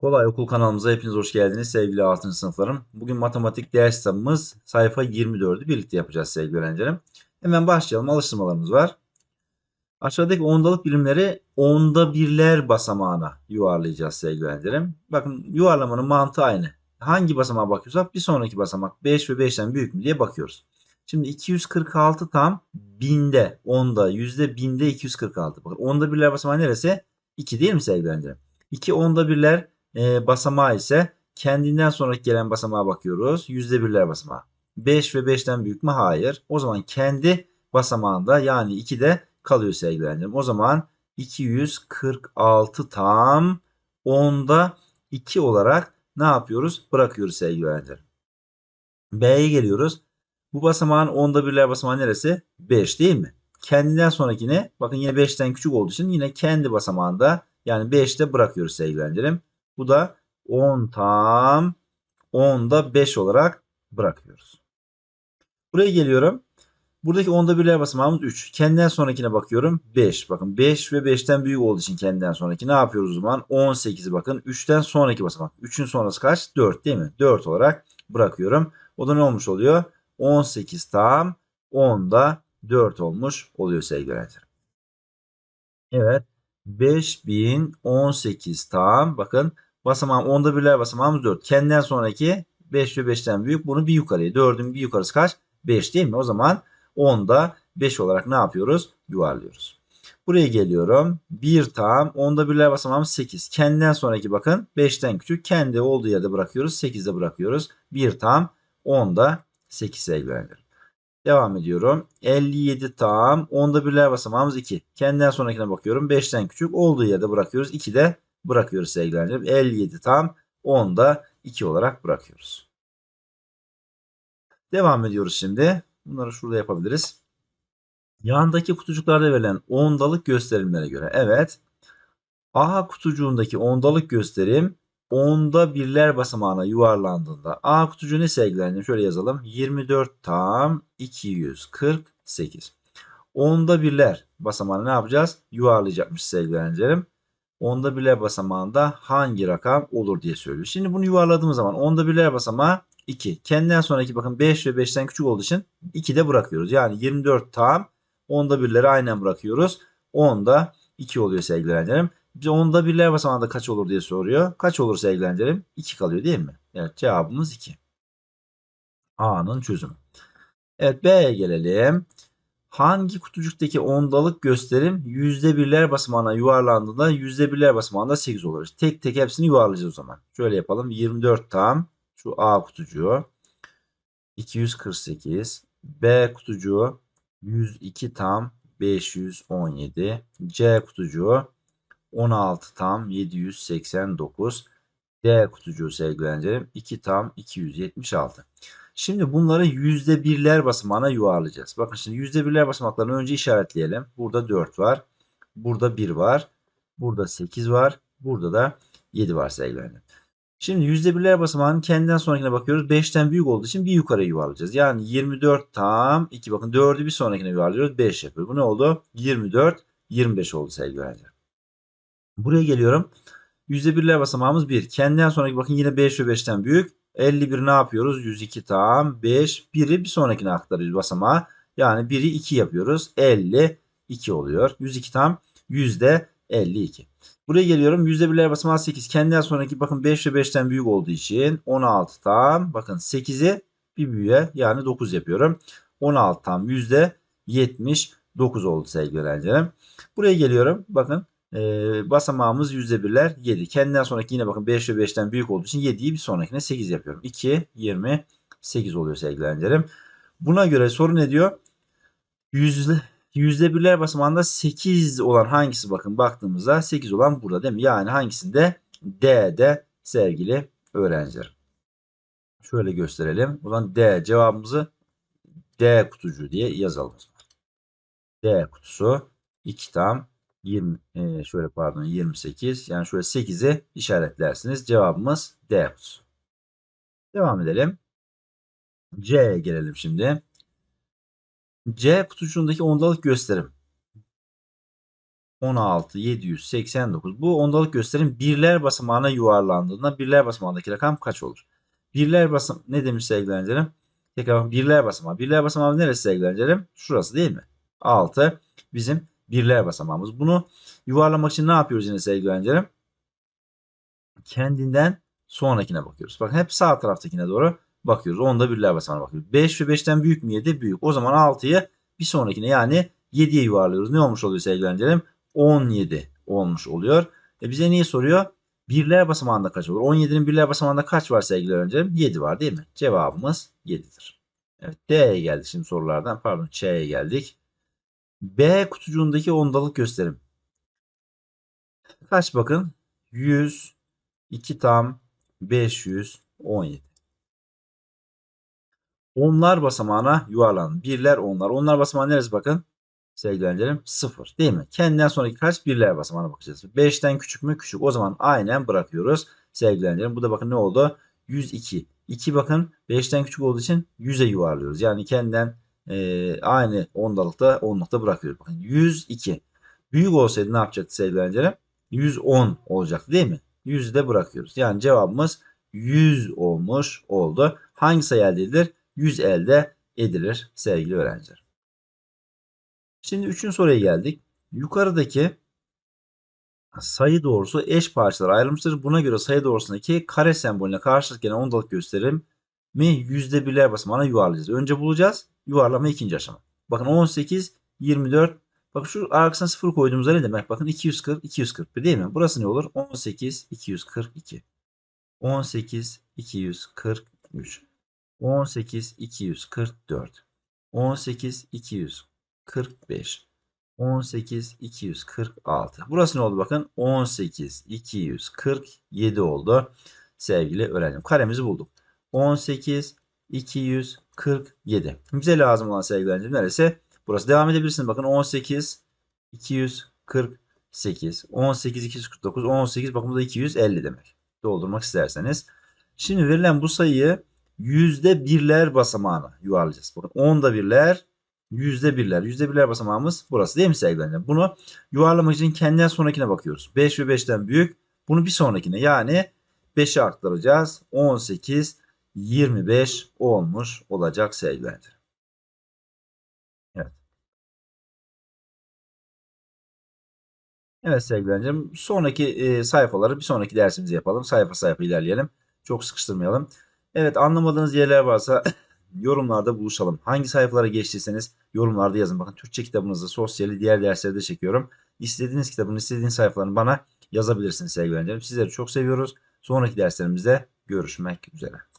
Kolay Okul kanalımıza hepiniz hoş geldiniz sevgili 6. sınıflarım. Bugün matematik ders kitabımız sayfa 24'ü birlikte yapacağız sevgili öğrencilerim. Hemen başlayalım. Alıştırmalarımız var. Aşağıdaki ondalık birimleri onda birler basamağına yuvarlayacağız sevgili öğrencilerim. Bakın yuvarlamanın mantığı aynı. Hangi basamağa bakıyorsak bir sonraki basamak 5 ve 5'ten büyük mü diye bakıyoruz. Şimdi 246 tam binde, onda, yüzde binde 246. Bakın onda birler basamağı neresi? 2 değil mi sevgili öğrencilerim? 2 onda birler e, basamağı ise kendinden sonraki gelen basamağa bakıyoruz. Yüzde birler basamağı. 5 ve 5'ten büyük mü? Hayır. O zaman kendi basamağında yani 2'de kalıyor sevgili öğrencilerim. O zaman 246 tam 10'da 2 olarak ne yapıyoruz? Bırakıyoruz sevgili öğrencilerim. B'ye geliyoruz. Bu basamağın 10'da birler basamağı neresi? 5 değil mi? Kendinden sonraki ne? Bakın yine 5'ten küçük olduğu için yine kendi basamağında yani 5'te bırakıyoruz sevgili öğrencilerim. Bu da 10 tam 10'da 5 olarak bırakıyoruz. Buraya geliyorum. Buradaki onda birler basamağımız 3. Kendinden sonrakine bakıyorum. 5. Bakın 5 ve 5'ten büyük olduğu için kendinden sonraki ne yapıyoruz o zaman? 18'i bakın. 3'ten sonraki basamak. 3'ün sonrası kaç? 4 değil mi? 4 olarak bırakıyorum. O da ne olmuş oluyor? 18 tam 10'da 4 olmuş oluyor sevgili öğrencilerim. Evet. 5018 tam bakın basamağım onda birler basamağımız 4. Kendinden sonraki 5 ve 5'ten büyük. Bunu bir yukarıya. 4'ün bir yukarısı kaç? 5 değil mi? O zaman 10'da 5 olarak ne yapıyoruz? Yuvarlıyoruz. Buraya geliyorum. 1 tam. 10'da birler basamağımız 8. Kendinden sonraki bakın 5'ten küçük. Kendi olduğu yerde bırakıyoruz. 8'de bırakıyoruz. 1 tam. 10'da 8 sevgili öğrencilerim. Devam ediyorum. 57 tam. 10'da birler basamağımız 2. Kendinden sonrakine bakıyorum. 5'ten küçük. Olduğu yerde bırakıyoruz. 2'de bırakıyoruz sevgili öğrencilerim. 57 tam. 10'da 2 olarak bırakıyoruz. Devam ediyoruz şimdi. Bunları şurada yapabiliriz. Yandaki kutucuklarda verilen ondalık gösterimlere göre. Evet. A kutucuğundaki ondalık gösterim onda birler basamağına yuvarlandığında A kutucuğu ne sevgilendim? Şöyle yazalım. 24 tam 248. Onda birler basamağını ne yapacağız? Yuvarlayacakmış sevgili. Onda birler basamağında hangi rakam olur diye söylüyor. Şimdi bunu yuvarladığımız zaman onda birler basamağı 2. Kendinden sonraki bakın 5 ve 5'ten küçük olduğu için 2'de bırakıyoruz. Yani 24 tam onda birleri aynen bırakıyoruz. 10'da 2 oluyor sevgili öğrencilerim. Bize onda birler basamağında kaç olur diye soruyor. Kaç olur sevgili öğrencilerim? 2 kalıyor değil mi? Evet cevabımız 2. A'nın çözümü. Evet B'ye gelelim. Hangi kutucuktaki ondalık gösterim yüzde birler basamağına yuvarlandığında yüzde birler basamağında 8 olur. Tek tek hepsini yuvarlayacağız o zaman. Şöyle yapalım. 24 tam şu A kutucuğu 248 B kutucuğu 102 tam 517 C kutucuğu 16 tam 789 D kutucuğu sevgili öğrencilerim 2 tam 276. Şimdi bunları yüzde birler basamağına yuvarlayacağız. Bakın şimdi yüzde birler basamaklarını önce işaretleyelim. Burada 4 var. Burada 1 var. Burada 8 var. Burada da 7 var sevgili öğrencilerim. Şimdi yüzde birler basamağının kendinden sonrakine bakıyoruz. 5'ten büyük olduğu için bir yukarı yuvarlayacağız. Yani 24 tam 2 bakın 4'ü bir sonrakine yuvarlıyoruz. 5 yapıyor. Bu ne oldu? 24 25 oldu öğrenciler. Buraya geliyorum. Yüzde birler basamağımız 1. Kendinden sonraki bakın yine 5 ve 5'ten büyük. 51 ne yapıyoruz? 102 tam 5. 1'i bir sonrakine aktarıyoruz basamağa. Yani 1'i 2 yapıyoruz. 52 oluyor. 102 tam yüzde 52. Buraya geliyorum. Yüzde birler basamağı 8. Kendinden sonraki bakın 5 ve 5'ten büyük olduğu için 16 tam. Bakın 8'i bir büyüğe yani 9 yapıyorum. 16 tam yüzde 79 oldu sevgili öğrencilerim. Buraya geliyorum. Bakın e, basamağımız yüzde birler 7. Kendinden sonraki yine bakın 5 ve 5'ten büyük olduğu için 7'yi bir sonrakine 8 yapıyorum. 2, 28 oluyor sevgili öğrencilerim. Buna göre soru ne diyor? Yüzde Yüzde birler basamağında 8 olan hangisi bakın baktığımızda 8 olan burada değil mi? Yani hangisinde? D'de sevgili öğrenciler. Şöyle gösterelim. O zaman D cevabımızı D kutucu diye yazalım. D kutusu 2 tam 20 e, şöyle pardon 28 yani şöyle 8'i işaretlersiniz. Cevabımız D kutusu. Devam edelim. C'ye gelelim şimdi. C kutucuğundaki ondalık gösterim. 16 789. Bu ondalık gösterim birler basamağına yuvarlandığında birler basamağındaki rakam kaç olur? Birler basam ne demiş sevgili? Tekrar birler basamağı. Birler basamağı neresi sevgili? Şurası değil mi? 6 bizim birler basamağımız. Bunu yuvarlamak için ne yapıyoruz yine sevgili öğrencilerim? Kendinden sonrakine bakıyoruz. Bakın hep sağ taraftakine doğru bakıyoruz. Onda birler basamağına bakıyoruz. 5 ve 5'ten büyük mü 7? Büyük. O zaman 6'yı bir sonrakine yani 7'ye yuvarlıyoruz. Ne olmuş oluyor sevgili öğrencilerim? 17 olmuş oluyor. E bize niye soruyor? Birler basamağında kaç olur? 17'nin birler basamağında kaç var sevgili öğrencilerim? 7 var değil mi? Cevabımız 7'dir. Evet D'ye geldik şimdi sorulardan. Pardon Ç'ye geldik. B kutucuğundaki ondalık gösterim. Kaç bakın? 100, 2 tam, 517. Onlar basamağına yuvarlanın. Birler onlar. Onlar basamağı neresi bakın? Sevgili öğrencilerim 0 değil mi? Kendinden sonraki kaç birler basamağına bakacağız. 5'ten küçük mü? Küçük. O zaman aynen bırakıyoruz. Sevgili bu da bakın ne oldu? 102. 2 bakın 5'ten küçük olduğu için 100'e yuvarlıyoruz. Yani kendinden e, aynı ondalıkta onlukta bırakıyoruz. Bakın 102. Büyük olsaydı ne yapacaktı sevgili öğrencilerim? 110 olacaktı değil mi? 100'ü de bırakıyoruz. Yani cevabımız 100 olmuş oldu. Hangi sayı elde edilir? 100 elde edilir sevgili öğrenciler. Şimdi üçüncü soruya geldik. Yukarıdaki sayı doğrusu eş parçalara ayrılmıştır. Buna göre sayı doğrusundaki kare sembolüne karşılık gelen ondalık gösterim mi yüzde birler basamağına yuvarlayacağız. Önce bulacağız. Yuvarlama ikinci aşama. Bakın 18, 24. Bakın şu arkasına 0 koyduğumuzda ne demek? Bakın 240, 241 değil mi? Burası ne olur? 18, 242. 18, 243. 18, 244. 18, 245. 18, 246. Burası ne oldu bakın? 18, 247 oldu. Sevgili öğrencim. Karemizi bulduk. 18, 247. Bize lazım olan sevgili neresi? Burası. Devam edebilirsiniz. Bakın 18, 248. 18, 249. 18 bakın bu da 250 demek. Doldurmak isterseniz. Şimdi verilen bu sayıyı yüzde birler basamağına yuvarlayacağız. Bakın onda birler, yüzde birler. Yüzde birler basamağımız burası değil mi sevgili? Bunu yuvarlamak için kendinden sonrakine bakıyoruz. 5 ve 5'ten büyük. Bunu bir sonrakine yani 5'e aktaracağız. 18, 25 olmuş olacak sevgili. Evet. Evet sevgili öğrencim. Sonraki e, sayfaları bir sonraki dersimizi yapalım. Sayfa sayfa ilerleyelim. Çok sıkıştırmayalım. Evet anlamadığınız yerler varsa yorumlarda buluşalım. Hangi sayfalara geçtiyseniz yorumlarda yazın. Bakın Türkçe kitabınızı, sosyali, diğer dersleri de çekiyorum. İstediğiniz kitabın, istediğiniz sayfalarını bana yazabilirsiniz sevgili öğrencilerim. Sizleri çok seviyoruz. Sonraki derslerimizde görüşmek üzere.